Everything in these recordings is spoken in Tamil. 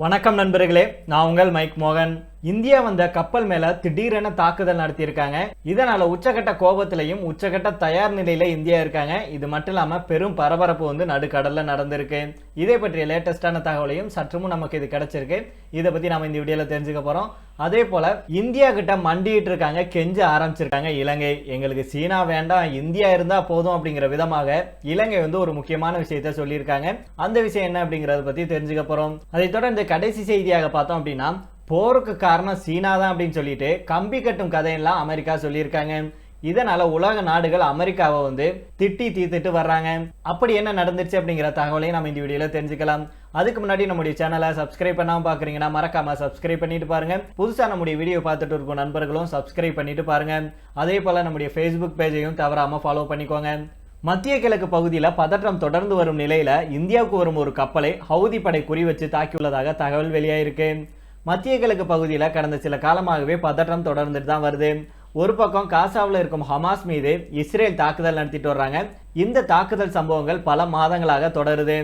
வணக்கம் நண்பர்களே நான் உங்கள் மைக் மோகன். இந்தியா வந்த கப்பல் மேல திடீரென தாக்குதல் நடத்தியிருக்காங்க. இதனால உச்சகட்ட கோபத்திலையும் உச்சகட்ட தயார் நிலையில இந்தியா இருக்காங்க. இது மட்டும் இல்லாம பெரும் பரபரப்பு வந்து நடுக்கடல்ல நடந்திருக்கு. இதை பற்றிய லேட்டஸ்டான தகவலையும் சற்றுமும் நமக்கு இது கிடைச்சிருக்கு. இதை பத்தி நாம இந்த வீடியோல தெரிஞ்சுக்க போறோம். அதே போல இந்தியா கிட்ட மண்டிட்டு இருக்காங்க கெஞ்ச ஆரம்பிச்சிருக்காங்க இலங்கை. எங்களுக்கு சீனா வேண்டாம் இந்தியா இருந்தா போதும் அப்படிங்கிற விதமாக இலங்கை வந்து ஒரு முக்கியமான விஷயத்த சொல்லியிருக்காங்க. அந்த விஷயம் என்ன அப்படிங்கறத பத்தி தெரிஞ்சுக்க போறோம். அதை தொடர்ந்து கடைசி செய்தியாக பார்த்தோம் அப்படின்னா போருக்கு காரணம் சீனா தான் அப்படின்னு சொல்லிட்டு கம்பி கட்டும் கதையெல்லாம் அமெரிக்கா சொல்லியிருக்காங்க. இதனால உலக நாடுகள் அமெரிக்காவை வந்து திட்டி தீர்த்துட்டு வர்றாங்க. அப்படி என்ன நடந்துச்சு அப்படிங்கிற தகவலையும் நம்ம இந்த வீடியோல தெரிஞ்சுக்கலாம். அதுக்கு முன்னாடி நம்முடைய சேனலை சப்ஸ்கிரைப் பண்ணாம பார்க்குறீங்கன்னா மறக்காம சப்ஸ்கிரைப் பண்ணிட்டு பாருங்க. புதுசா நம்முடைய வீடியோ பார்த்துட்டு இருக்கும் நண்பர்களும் சப்ஸ்கிரைப் பண்ணிட்டு பாருங்க. அதே போல நம்முடைய ஃபேஸ்புக் பேஜையும் தவறாம ஃபாலோ பண்ணிக்கோங்க. மத்திய கிழக்கு பகுதியில் பதற்றம் தொடர்ந்து வரும் நிலையில இந்தியாவுக்கு வரும் ஒரு கப்பலை ஹவுதி படை குறி வச்சு தாக்கியுள்ளதாக தகவல் வெளியாயிருக்கு. மத்திய கிழக்கு பகுதியில் கடந்த சில காலமாகவே பதற்றம் தொடர்ந்துட்டு தான் வருது. ஒரு பக்கம் காசாவில் இருக்கும் ஹமாஸ் மீது இஸ்ரேல் தாக்குதல் நடத்திட்டு வர்றாங்க. இந்த தாக்குதல் சம்பவங்கள் பல மாதங்களாக தொடருது.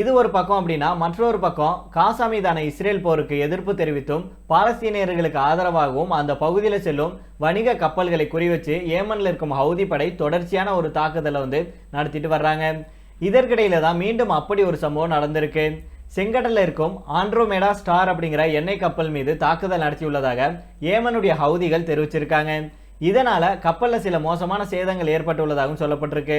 இது ஒரு பக்கம் அப்படின்னா மற்றொரு பக்கம் காசா மீதான இஸ்ரேல் போருக்கு எதிர்ப்பு தெரிவித்தும் பாலஸ்தீனியர்களுக்கு ஆதரவாகவும் அந்த பகுதியில் செல்லும் வணிக கப்பல்களை குறிவச்சு ஏமனில் இருக்கும் ஹவுதி படை தொடர்ச்சியான ஒரு தாக்குதலை வந்து நடத்திட்டு வர்றாங்க. இதற்கிடையில தான் மீண்டும் அப்படி ஒரு சம்பவம் நடந்திருக்கு. செங்கடலில் இருக்கும் ஆண்ட்ரோமேடா ஸ்டார் அப்படிங்கிற எண்ணெய் கப்பல் மீது தாக்குதல் நடத்தியுள்ளதாக ஏமனுடைய ஹவுதிகள் தெரிவிச்சிருக்காங்க. இதனால கப்பலில் சில மோசமான சேதங்கள் ஏற்பட்டுள்ளதாகவும் சொல்லப்பட்டிருக்கு.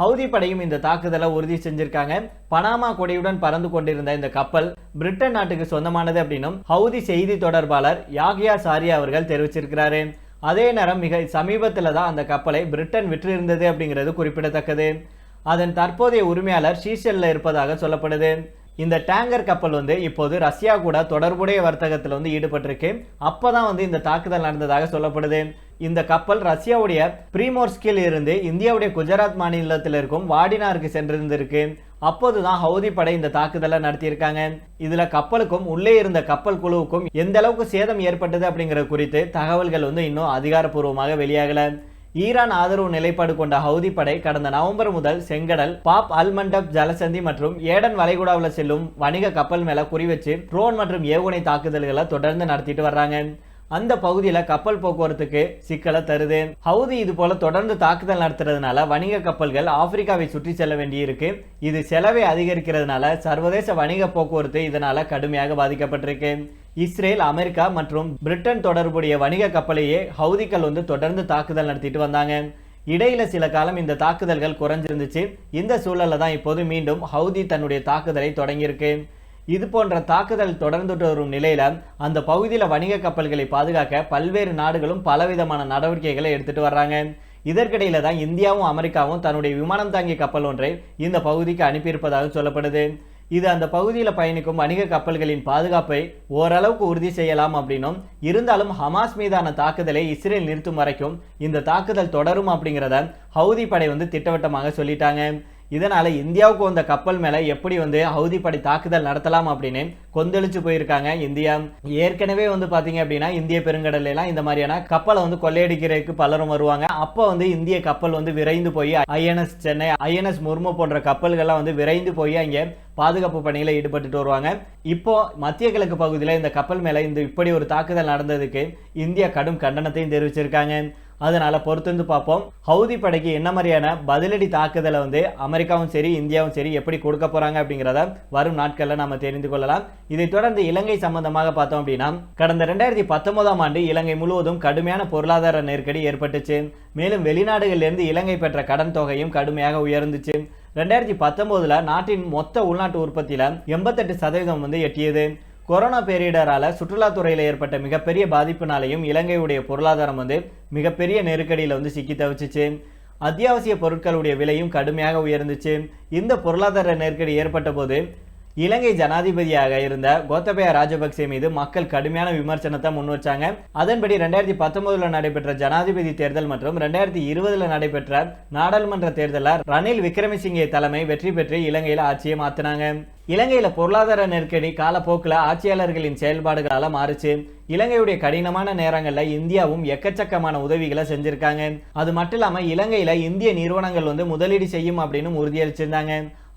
ஹவுதி படையும் இந்த தாக்குதலை உறுதி செஞ்சிருக்காங்க. பனாமா கொடியுடன் பறந்து கொண்டிருந்த இந்த கப்பல் பிரிட்டன் நாட்டுக்கு சொந்தமானது அப்படின்னும் ஹவுதி செய்தி தொடர்பாளர் யாகியா சாரியா அவர்கள் தெரிவிச்சிருக்கிறாரு. அதே நேரம் மிக சமீபத்தில் தான் அந்த கப்பலை பிரிட்டன் விற்றிருந்தது அப்படிங்கிறது குறிப்பிடத்தக்கது. அதன் தற்போதைய உரிமையாளர் ஷீஷெல்ல இருப்பதாக சொல்லப்படுது. இந்த டேங்கர் கப்பல் வந்து இப்போது ரஷ்யா கூட தொடர்புடைய வர்த்தகத்தில் வந்து ஈடுபட்டிருக்கு. அப்பதான் வந்து இந்த தாக்குதல் நடந்ததாக சொல்லப்படுது. இந்த கப்பல் ரஷ்யாவுடைய பிரீமோர்ஸ்கில் இருந்து இந்தியாவுடைய குஜராத் மாநிலத்தில் இருக்கும் வாடினாருக்கு சென்றிருந்திருக்கு. அப்போதுதான் ஹவுதி படை இந்த தாக்குதலை நடத்தியிருக்காங்க. இதுல கப்பலுக்கும் உள்ளே இருந்த கப்பல் குழுவுக்கும் எந்த அளவுக்கு சேதம் ஏற்பட்டது அப்படிங்கிற குறித்து தகவல்கள் வந்து இன்னும் அதிகாரப்பூர்வமாக வெளியாகல. ஈரான் ஆதரவு நிலைப்பாடு கொண்ட ஹவுதி படை கடந்த நவம்பர் முதல் செங்கடல் பாப் அல் மண்டப் ஜலசந்தி மற்றும் ஏடன் வளைகுடாவில் செல்லும் வணிக கப்பல் மேல குறிவச்சு ட்ரோன் மற்றும் ஏவுகணை தாக்குதல்களை தொடர்ந்து நடத்திட்டு வர்றாங்க. அந்த பகுதியில கப்பல் போக்குவரத்துக்கு சிக்கலை தருது. ஹவுதி இது போல தொடர்ந்து தாக்குதல் நடத்துறதுனால வணிக கப்பல்கள் ஆப்பிரிக்காவை சுற்றி செல்ல வேண்டியிருக்கு. இது செலவை அதிகரிக்கிறதுனால சர்வதேச வணிக போக்குவரத்து இதனால கடுமையாக பாதிக்கப்பட்டிருக்கு. இஸ்ரேல் அமெரிக்கா மற்றும் பிரிட்டன் தொடர்புடைய வணிக கப்பலையே ஹவுதிகள் வந்து தொடர்ந்து தாக்குதல் நடத்திட்டு வந்தாங்க. இடையில சில காலம் இந்த தாக்குதல்கள் குறைஞ்சிருந்துச்சு. இந்த சூழலில் தான் இப்போது மீண்டும் ஹவுதி தன்னுடைய தாக்குதலை தொடங்கியிருக்கு. இது போன்ற தாக்குதல் தொடர்ந்துட்டு வரும் நிலையில அந்த பகுதியில் வணிக கப்பல்களை பாதுகாக்க பல்வேறு நாடுகளும் பலவிதமான நடவடிக்கைகளை எடுத்துட்டு வர்றாங்க. இதற்கிடையில தான் இந்தியாவும் அமெரிக்காவும் தன்னுடைய விமானம் தாங்கிய கப்பல் ஒன்றை இந்த பகுதிக்கு அனுப்பியிருப்பதாக சொல்லப்படுது. இது அந்த பகுதியில் பயணிக்கும் வணிக கப்பல்களின் பாதுகாப்பை ஓரளவுக்கு உறுதி செய்யலாம் அப்படின்னும் இருந்தாலும் ஹமாஸ் மீதான தாக்குதலை இஸ்ரேல் நிறுத்தும் வரைக்கும் இந்த தாக்குதல் தொடரும் அப்படிங்கிறத ஹவுதி படை வந்து திட்டவட்டமாக சொல்லிட்டாங்க. இதனால் இந்தியாவுக்கு வந்த கப்பல் மேலே எப்படி வந்து ஹவுதி படை தாக்குதல் நடத்தலாம் அப்படின்னு கொந்தளிச்சு போயிருக்காங்க இந்தியா. ஏற்கனவே வந்து பார்த்தீங்க அப்படின்னா இந்திய பெருங்கடலாம் இந்த மாதிரியான கப்பலை வந்து கொள்ளையடிக்கிறதுக்கு பலரும் வருவாங்க. அப்போ வந்து இந்திய கப்பல் வந்து விரைந்து போய் ஐஎன்எஸ் சென்னை ஐஎன்எஸ் முர்மு போன்ற கப்பல்கள்லாம் வந்து விரைந்து போய் அங்கே பாதுகாப்பு பணியில் ஈடுபட்டுட்டு வருவாங்க. இப்போ மத்திய கிழக்கு பகுதியில் இந்த கப்பல் மேலே இந்த இப்படி ஒரு தாக்குதல் நடந்ததுக்கு இந்தியா கடும் கண்டனத்தையும் தெரிவிச்சிருக்காங்க. அதனால் பொறுத்திருந்து பார்ப்போம். ஹவுதி படைக்கு என்ன மாதிரியான பதிலடி தாக்குதலை வந்து அமெரிக்காவும் சரி இந்தியாவும் சரி எப்படி கொடுக்க போகிறாங்க அப்படிங்கிறத வரும் நாட்களில் நம்ம தெரிந்து கொள்ளலாம். இதை தொடர்ந்து இலங்கை சம்பந்தமாக பார்த்தோம் அப்படின்னா கடந்த ரெண்டாயிரத்தி பத்தொன்பதாம் ஆண்டு இலங்கை முழுவதும் கடுமையான பொருளாதார நெருக்கடி ஏற்பட்டுச்சு. மேலும் வெளிநாடுகளிலிருந்து இலங்கை பெற்ற கடன் தொகையும் கடுமையாக உயர்ந்துச்சு. ரெண்டாயிரத்தி பத்தொன்பதுல நாட்டின் மொத்த உள்நாட்டு உற்பத்தியில எண்பத்தெட்டு சதவீதம் வந்து எட்டியது. கொரோனா பேரிடரால் சுற்றுலாத்துறையில் ஏற்பட்ட மிகப்பெரிய பாதிப்புனாலையும் இலங்கையுடைய பொருளாதாரம் வந்து மிகப்பெரிய நெருக்கடியில் வந்து சிக்கி தவிச்சிச்சு. அத்தியாவசிய பொருட்களுடைய விலையும் கடுமையாக உயர்ந்துச்சு. இந்த பொருளாதார நெருக்கடி ஏற்பட்ட போது இலங்கை ஜனாதிபதியாக இருந்த கோத்தபய ராஜபக்சே மீது மக்கள் கடுமையான விமர்சனத்தை முன்வச்சாங்க. அதன்படி ரெண்டாயிரத்தி பத்தொன்பதுல நடைபெற்ற ஜனாதிபதி தேர்தல் மற்றும் ரெண்டாயிரத்தி இருபதுல நடைபெற்ற நாடாளுமன்ற தேர்தலில் ரணில் விக்ரமசிங்கே தலைமை வெற்றி பெற்று இலங்கையில் ஆட்சியை மாத்தினாங்க. இலங்கையில பொருளாதார நெருக்கடி காலப்போக்கில் ஆட்சியாளர்களின் செயல்பாடுகளால மாறுச்சு. இலங்கையுடைய கடினமான நேரங்களில் இந்தியாவும் எக்கச்சக்கமான உதவிகளை செஞ்சிருக்காங்க. அது மட்டும் இல்லாமல் இலங்கையில இந்திய நிறுவனங்கள் வந்து முதலீடு செய்யும் அப்படின்னு உறுதியளிச்சிருந்தாங்க.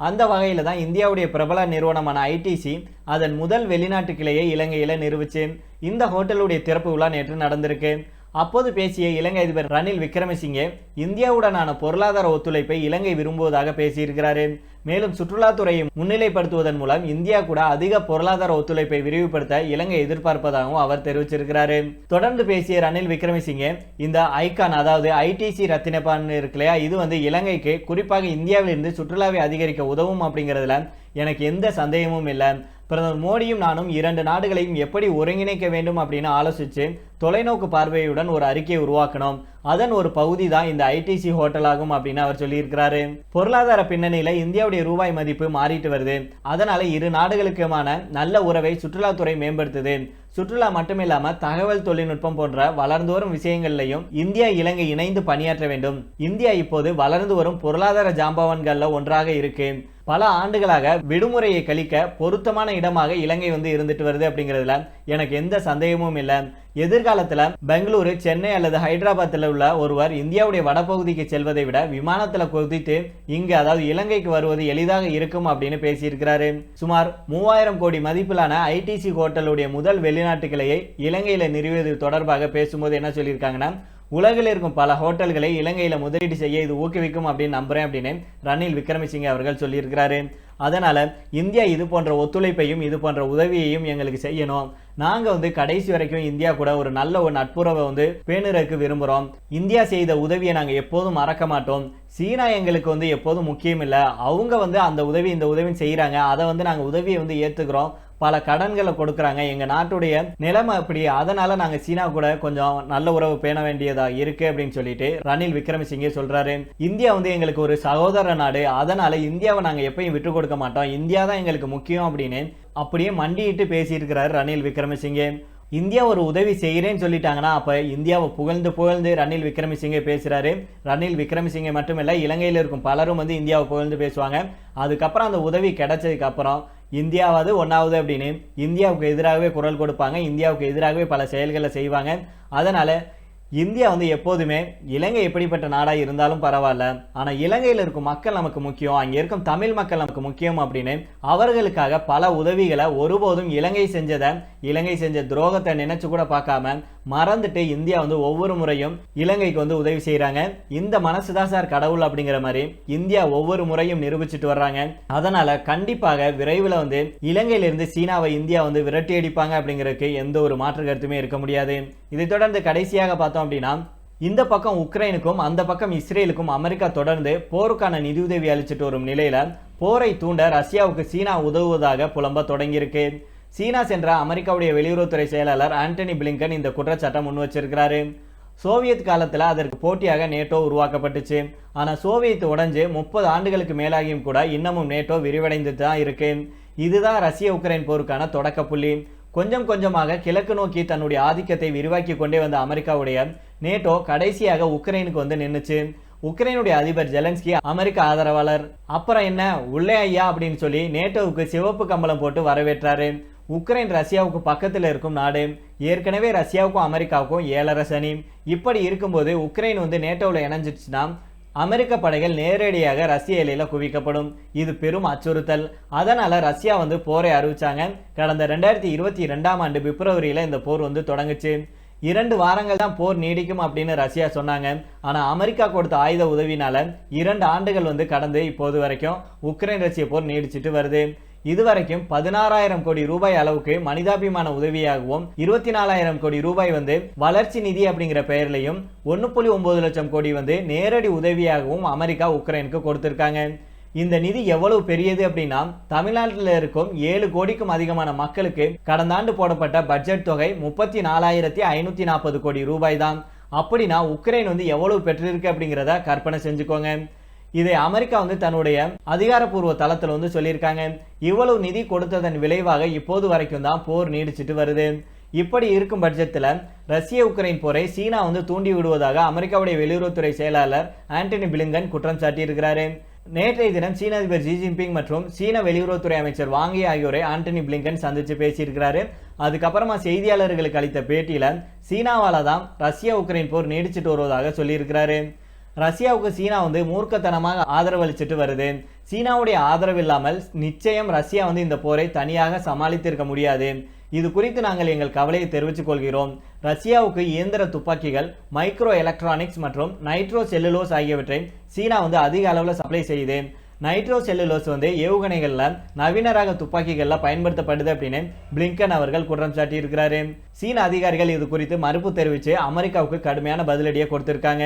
அந்த வகையில் தான் இந்தியாவுடைய பிரபல நிறுவனமான ஐடிசி அதன் முதல் வெளிநாட்டு கிளையை இலங்கையில் நிறுவிச்சு இந்த ஹோட்டலுடைய திறப்பு விழா நேற்று நடந்திருக்கு. அப்போது பேசிய இலங்கை அதிபர் ரணில் விக்ரமசிங்கே இந்தியாவுடனான பொருளாதார ஒத்துழைப்பை இலங்கை விரும்புவதாக பேசியிருக்கிறார். மேலும் சுற்றுலாத்துறையை முன்னிலைப்படுத்துவதன் மூலம் இந்தியா கூட அதிக பொருளாதார ஒத்துழைப்பை விரிவுபடுத்த இலங்கை எதிர்பார்ப்பதாகவும் அவர் தெரிவிச்சிருக்கிறார். தொடர்ந்து பேசிய ரணில் விக்ரமசிங்கே இந்த ஐகான் அதாவது ஐடிசி ரத்தினப்பான் இருக்கு இல்லையா இது வந்து இலங்கைக்கு குறிப்பாக இந்தியாவிலிருந்து சுற்றுலாவை அதிகரிக்க உதவும் அப்படிங்கிறதுல எனக்கு எந்த சந்தேகமும் இல்லை. பிரதமர் மோடியும் நானும் இரண்டு நாடுகளையும் எப்படி ஒருங்கிணைக்க வேண்டும் அப்படின்னு ஆலோசித்து தொலைநோக்கு பார்வையுடன் ஒரு அறிக்கையை உருவாக்கணும் அதன் ஒரு பகுதி தான் இந்த ஐடிசி ஹோட்டல் ஆகும் அப்படின்னு அவர் சொல்லியிருக்கிறாரு. பொருளாதார பின்னணியில இந்தியாவுடைய ரூபாய் மதிப்பு மாறிட்டு வருது. அதனால இரு நாடுகளுக்குமான நல்ல உறவை சுற்றுலாத்துறை மேம்படுத்துது. சுற்றுலா மட்டுமில்லாம தகவல் தொழில்நுட்பம் போன்ற வளர்ந்து வரும் விஷயங்கள்லையும் இந்தியா இலங்கை இணைந்து பணியாற்ற வேண்டும். இந்தியா இப்போது வளர்ந்து வரும் பொருளாதார ஜாம்பவான்கள்ல ஒன்றாக இருக்கு. பல ஆண்டுகளாக விடுமுறையை கழிக்க பொருத்தமான இடமாக இலங்கை வந்து இருந்துட்டு வருது அப்படிங்கிறதுல எனக்கு எந்த சந்தேகமும் இல்லை. எதிர்காலத்தில் பெங்களூரு சென்னை அல்லது ஹைதராபாத்தில் உள்ள ஒருவர் இந்தியாவுடைய வடபகுதிக்கு செல்வதை விட விமானத்தில் குதித்து இங்கு அதாவது இலங்கைக்கு வருவது எளிதாக இருக்கும் அப்படின்னு பேசியிருக்கிறாரு. சுமார் மூவாயிரம் கோடி மதிப்பிலான ஐடிசி ஹோட்டலுடைய முதல் வெளிநாட்டு கிளையை இலங்கையில் நிறுவியது தொடர்பாக பேசும்போது என்ன சொல்லியிருக்காங்கன்னா உலகில் இருக்கும் பல ஹோட்டல்களை இலங்கையில் முதலீடு செய்ய இது ஊக்குவிக்கும் அப்படின்னு நம்புறேன் அப்படின்னு ரணில் விக்ரமசிங்கே அவர்கள் சொல்லியிருக்கிறாரு. அதனால் இந்தியா இது போன்ற ஒத்துழைப்பையும் இது போன்ற உதவியையும் எங்களுக்கு செய்யணும். நாங்கள் வந்து கடைசி வரைக்கும் இந்தியா கூட ஒரு நல்ல ஒரு நட்புறவை வந்து பேணுறதுக்கு விரும்புகிறோம் இந்தியா செய்த உதவியை நாங்கள் எப்போதும் மறக்க மாட்டோம். சீனா எங்களுக்கு வந்து எப்போதும் முக்கியம் இல்லை. அவங்க வந்து அந்த உதவி இந்த உதவின்னு செய்கிறாங்க அதை வந்து நாங்கள் உதவியை வந்து ஏற்றுக்கிறோம் பல கடன்களை கொடுக்குறாங்க. எங்கள் நாட்டுடைய நிலைமை அப்படி. அதனால் நாங்கள் சீனா கூட கொஞ்சம் நல்ல உறவு பேண வேண்டியதாக இருக்கு அப்படின்னு சொல்லிட்டு ரணில் விக்ரமசிங்கே சொல்கிறாரு இந்தியா வந்து எங்களுக்கு ஒரு சகோதர நாடு. அதனால் இந்தியாவை நாங்கள் எப்பயும் விட்டு கொடுக்க மாட்டோம். இந்தியா தான் எங்களுக்கு முக்கியம் அப்படின்னு அப்படியே மண்டியிட்டு பேசியிருக்கிறார் ரணில் விக்ரமசிங்கே. இந்தியா ஒரு உதவி செய்கிறேன்னு சொல்லிட்டாங்கன்னா அப்போ இந்தியாவை புகழ்ந்து புகழ்ந்து ரணில் விக்ரமசிங்கே பேசுகிறாரு ரணில் விக்ரமசிங்கே மட்டுமில்லை இலங்கையில் இருக்கும் பலரும் வந்து இந்தியாவை புகழ்ந்து பேசுவாங்க. அதுக்கப்புறம் அந்த உதவி கிடைச்சதுக்கப்புறம் இந்தியாவது ஒன்றாவது அப்படின்னு இந்தியாவுக்கு எதிராகவே குரல் கொடுப்பாங்க. இந்தியாவுக்கு எதிராகவே பல செயல்களை செய்வாங்க. அதனால் இந்தியா வந்து எப்போதுமே இலங்கை எப்படிப்பட்ட நாடாக இருந்தாலும் பரவாயில்ல. ஆனால் இலங்கையில் இருக்கும் மக்கள் நமக்கு முக்கியம். அங்கே இருக்கும் தமிழ் மக்கள் நமக்கு முக்கியம் அப்படின்னு அவர்களுக்காக பல உதவிகளை ஒருபோதும் இலங்கை செஞ்சதை இலங்கை செஞ்ச துரோகத்தை நினைச்சு கூட பார்க்காம மறந்துட்டு இந்தியா வந்து ஒவ்வொரு முறையும் இலங்கைக்கு வந்து உதவி செய்கிறாங்க இந்த மனசு தான் சார் கடவுள் அப்படிங்கிற மாதிரி இந்தியா ஒவ்வொரு முறையும் நிரூபிச்சுட்டு வர்றாங்க. அதனால கண்டிப்பாக விரைவில் வந்து இலங்கையிலிருந்து சீனாவை இந்தியா வந்து விரட்டி அடிப்பாங்க அப்படிங்கிறதுக்கு எந்த ஒரு மாற்று கருத்துமே இருக்க முடியாது. இதை தொடர்ந்து கடைசியாக பார்த்தோம் பார்த்தோம் அப்படின்னா இந்த பக்கம் உக்ரைனுக்கும் அந்த பக்கம் இஸ்ரேலுக்கும் அமெரிக்கா தொடர்ந்து போருக்கான நிதியுதவி அளிச்சிட்டு வரும் நிலையில போரை தூண்ட ரஷ்யாவுக்கு சீனா உதவுவதாக புலம்ப தொடங்கியிருக்கு. சீனா சென்ற அமெரிக்காவுடைய வெளியுறவுத்துறை செயலாளர் ஆண்டனி பிளிங்கன் இந்த குற்றச்சாட்டை முன் வச்சிருக்கிறாரு. சோவியத் காலத்தில் அதற்கு போட்டியாக நேட்டோ உருவாக்கப்பட்டுச்சு. ஆனால் சோவியத் உடஞ்சு முப்பது ஆண்டுகளுக்கு மேலாகியும் கூட இன்னமும் நேட்டோ விரிவடைந்து தான் இருக்கு. இதுதான் ரஷ்ய உக்ரைன் போருக்கான தொடக்க புள்ளி. கொஞ்சம் கொஞ்சமாக கிழக்கு நோக்கி தன்னுடைய ஆதிக்கத்தை விரிவாக்கி கொண்டே வந்த அமெரிக்காவுடைய நேட்டோ கடைசியாக உக்ரைனுக்கு வந்து நின்றுச்சு உக்ரைனுடைய அதிபர் ஜெலன்ஸ்கி அமெரிக்க ஆதரவாளர் அப்புறம் என்ன? உள்ளே ஐயா அப்படின்னு சொல்லி நேட்டோவுக்கு சிவப்பு கம்பளம் போட்டு வரவேற்றாரு. உக்ரைன் ரஷ்யாவுக்கு பக்கத்தில் இருக்கும் நாடு. ஏற்கனவே ரஷ்யாவுக்கும் அமெரிக்காவுக்கும் ஏழரை சனி. இப்படி இருக்கும்போது உக்ரைன் வந்து நேட்டோவில் இணைஞ்சிருச்சுன்னா அமெரிக்க படைகள் நேரடியாக ரஷ்ய எல்லையில் குவிக்கப்படும். இது பெரும் அச்சுறுத்தல். அதனால் ரஷ்யா வந்து போரை அறிவிச்சாங்க. கடந்த ரெண்டாயிரத்தி இருபத்தி ரெண்டாம் ஆண்டு பிப்ரவரியில் இந்த போர் வந்து தொடங்குச்சு. இரண்டு வாரங்கள் தான் போர் நீடிக்கும் அப்படின்னு ரஷ்யா சொன்னாங்க. ஆனால் அமெரிக்கா கொடுத்த ஆயுத உதவினால இரண்டு ஆண்டுகள் வந்து கடந்து இப்போது வரைக்கும் உக்ரைன் ரஷ்ய போர் நீடிச்சிட்டு வருது. இதுவரைக்கும் பதினாறாயிரம் கோடி ரூபாய் அளவுக்கு மனிதாபிமான உதவியாகவும் இருபத்தி நாலாயிரம் கோடி ரூபாய் வந்து வளர்ச்சி நிதி அப்படிங்கிற பெயர்லையும் ஒன்று புள்ளி ஒன்பது லட்சம் கோடி வந்து நேரடி உதவியாகவும் அமெரிக்கா உக்ரைனுக்கு கொடுத்திருக்காங்க. இந்த நிதி எவ்வளவு பெரியது அப்படின்னா தமிழ்நாட்டில் இருக்கும் ஏழு கோடிக்கும் அதிகமான மக்களுக்கு கடந்த ஆண்டு போடப்பட்ட பட்ஜெட் தொகை முப்பத்தி நாலாயிரத்தி ஐநூத்தி நாற்பது கோடி ரூபாய் தான். அப்படின்னா உக்ரைன் வந்து எவ்வளவு பெற்றிருக்கு அப்படிங்கிறத கற்பனை செஞ்சுக்கோங்க. இதை அமெரிக்கா வந்து தன்னுடைய அதிகாரப்பூர்வ தளத்தில் வந்து சொல்லியிருக்காங்க. இவ்வளவு நிதி கொடுத்ததன் விளைவாக இப்போது வரைக்கும் தான் போர் நீடிச்சிட்டு வருது. இப்படி இருக்கும் பட்சத்தில் ரஷ்ய உக்ரைன் போரை சீனா வந்து தூண்டி விடுவதாக அமெரிக்காவுடைய வெளியுறவுத்துறை செயலாளர் ஆண்டனி பிளிங்கன் குற்றம் சாட்டியிருக்கிறாரு. நேற்றைய தினம் சீன அதிபர் ஜி ஜின்பிங் மற்றும் சீன வெளியுறவுத்துறை அமைச்சர் வாங்கி ஆகியோரை ஆண்டனி பிளிங்கன் சந்தித்து பேசியிருக்கிறாரு. அதுக்கப்புறமா செய்தியாளர்களுக்கு அளித்த பேட்டியில் சீனாவால் தான் ரஷ்யா உக்ரைன் போர் நீடிச்சிட்டு வருவதாக சொல்லியிருக்கிறாரு. ரஷ்யாவுக்கு சீனா வந்து மூர்க்கத்தனமாக ஆதரவளிச்சிட்டு வருது. சீனாவுடைய ஆதரவு இல்லாமல் நிச்சயம் ரஷ்யா வந்து இந்த போரை தனியாக சமாளித்திருக்க முடியாது. இது குறித்து நாங்கள் எங்கள் கவலையை தெரிவித்துக் கொள்கிறோம். ரஷ்யாவுக்கு இயந்திர துப்பாக்கிகள் மைக்ரோ எலக்ட்ரானிக்ஸ் மற்றும் நைட்ரோ செல்லுலோஸ் ஆகியவற்றை சீனா வந்து அதிக அளவில் சப்ளை செய்யுது. நைட்ரோ செல்லுலோஸ் வந்து ஏவுகணைகளில் நவீன ரக துப்பாக்கிகளில் பயன்படுத்தப்படுது அப்படின்னு பிளிங்கன் அவர்கள் குற்றம் சாட்டியிருக்கிறாரு. சீன அதிகாரிகள் இது குறித்து மறுப்பு தெரிவித்து அமெரிக்காவுக்கு கடுமையான பதிலடியை கொடுத்திருக்காங்க.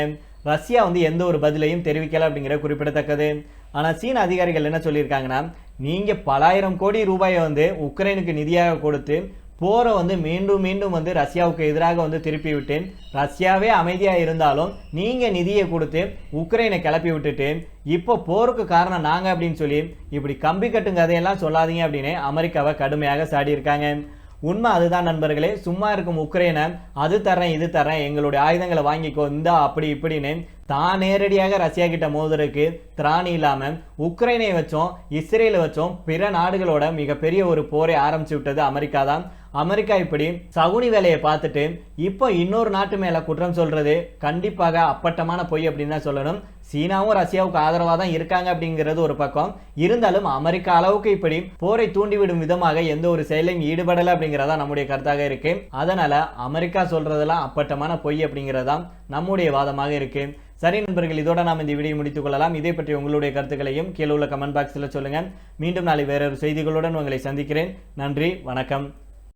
ரஷ்யா வந்து எந்த ஒரு பதிலையும் தெரிவிக்கலை அப்படிங்கிற குறிப்பிடத்தக்கது. ஆனால் சீன அதிகாரிகள் என்ன சொல்லியிருக்காங்கன்னா நீங்கள் பலாயிரம் கோடி ரூபாயை வந்து உக்ரைனுக்கு நிதியாக கொடுத்து போரை வந்து மீண்டும் மீண்டும் வந்து ரஷ்யாவுக்கு எதிராக வந்து திருப்பி விட்டு ரஷ்யாவே அமைதியாக இருந்தாலும் நீங்கள் நிதியை கொடுத்து உக்ரைனை கிளப்பி விட்டுட்டு இப்போ போருக்கு காரணம் நாங்கள் அப்படின்னு சொல்லி இப்படி கம்பி கட்டுங்க கதையெல்லாம் சொல்லாதீங்க அப்படின்னு அமெரிக்காவை கடுமையாக சாடியிருக்காங்க. உண்மை அதுதான் நண்பர்களே. சும்மா இருக்கும் உக்ரைனை அது தரேன் இது தரேன் எங்களுடைய ஆயுதங்களை வாங்கிக்கோ இந்தா அப்படி இப்படின்னு தான் நேரடியாக ரஷ்யா கிட்ட மோதுறதுக்கு திராணி இல்லாமல் உக்ரைனை வச்சோம் இஸ்ரேலை வச்சோம் பிற நாடுகளோட மிகப்பெரிய ஒரு போரை ஆரம்பிச்சு விட்டது அமெரிக்கா தான். அமெரிக்கா இப்படி சகுனி வேலையை பார்த்துட்டு இப்போ இன்னொரு நாட்டு மேலே குற்றம் சொல்கிறது கண்டிப்பாக அப்பட்டமான பொய் அப்படின்னு தான் சொல்லணும். சீனாவும் ரஷ்யாவுக்கு ஆதரவாக தான் இருக்காங்க அப்படிங்கிறது ஒரு பக்கம். இருந்தாலும் அமெரிக்கா அளவுக்கு இப்படி போரை தூண்டிவிடும் விதமாக எந்த ஒரு செயலையும் ஈடுபடலை அப்படிங்கிறதா நம்முடைய கருத்தாக இருக்கு. அதனால அமெரிக்கா சொல்றதெல்லாம் அப்பட்டமான பொய் அப்படிங்கிறதா நம்முடைய வாதமாக இருக்கு. சரி நண்பர்கள் இதோட நாம் இந்த வீடியோ முடித்துக் கொள்ளலாம். இதை பற்றி உங்களுடைய கருத்துக்களையும் கீழே உள்ள கமெண்ட் பாக்ஸில் சொல்லுங்கள் மீண்டும் நாளை வேறொரு செய்திகளுடன் உங்களை சந்திக்கிறேன். நன்றி வணக்கம்.